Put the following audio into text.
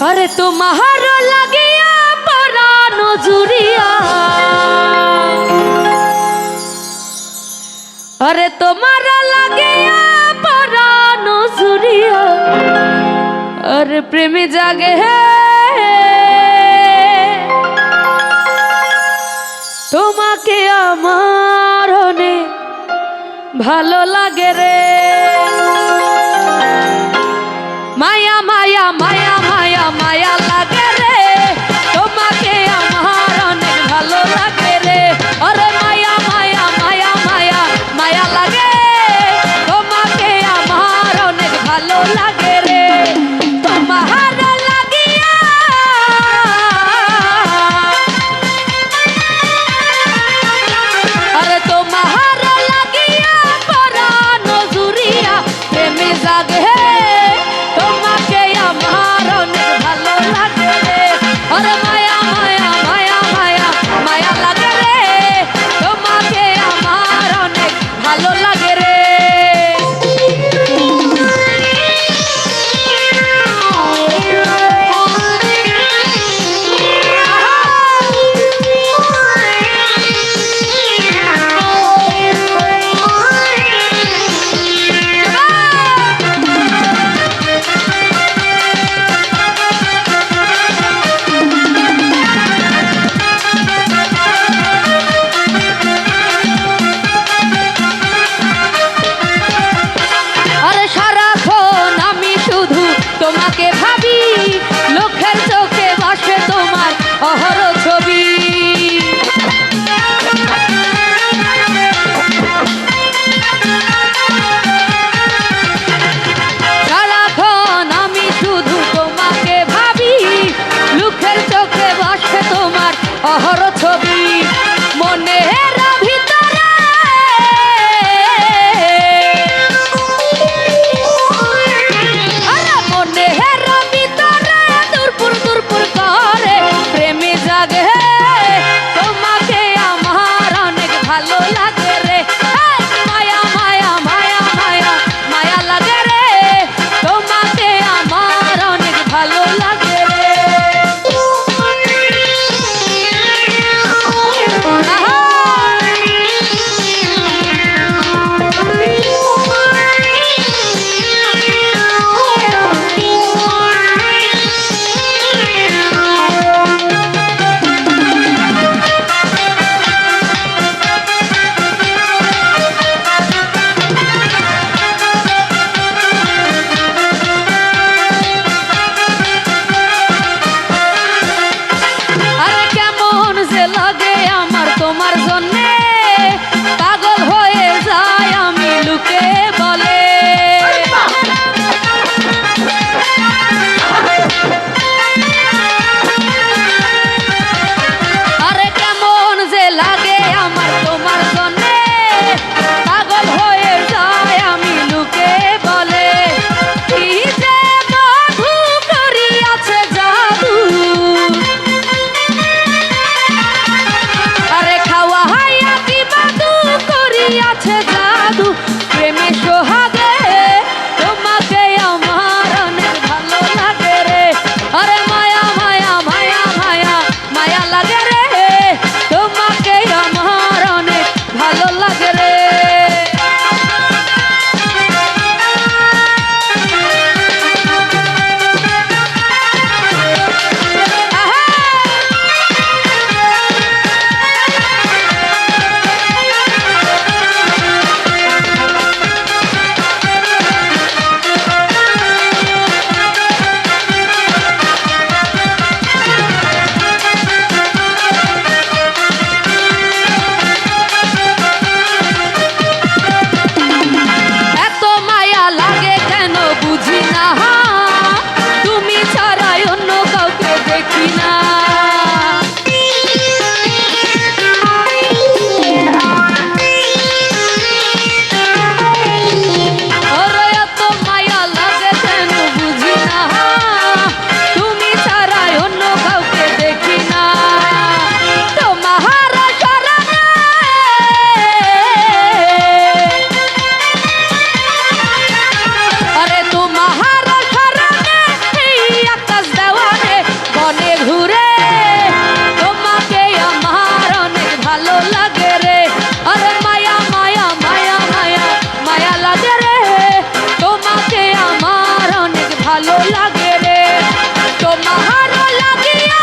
আরে তোমার লাগিয়া পরাণ নজুরিয়া। আরে তোমার লাগিয়া পরাণ নজুরিয়া। আরে প্রেমে জাগে হে। তোমাকে আমার ভালো লাগে রে। মায়া লাগে রে তোমাকে আমার অনেক ভালো লাগে রে অরে মায়া মায়া মায়া মায়া মায়া লাগে তোমাকে আমার অনেক ভালো লাগে রে তোমার লাগিয়া আরে তোমার লাগিয়া পরানো জুরিয়া প্রেমে জাগে আহারত Thank you. লাগিয়ে রে তোমার লাগিয়া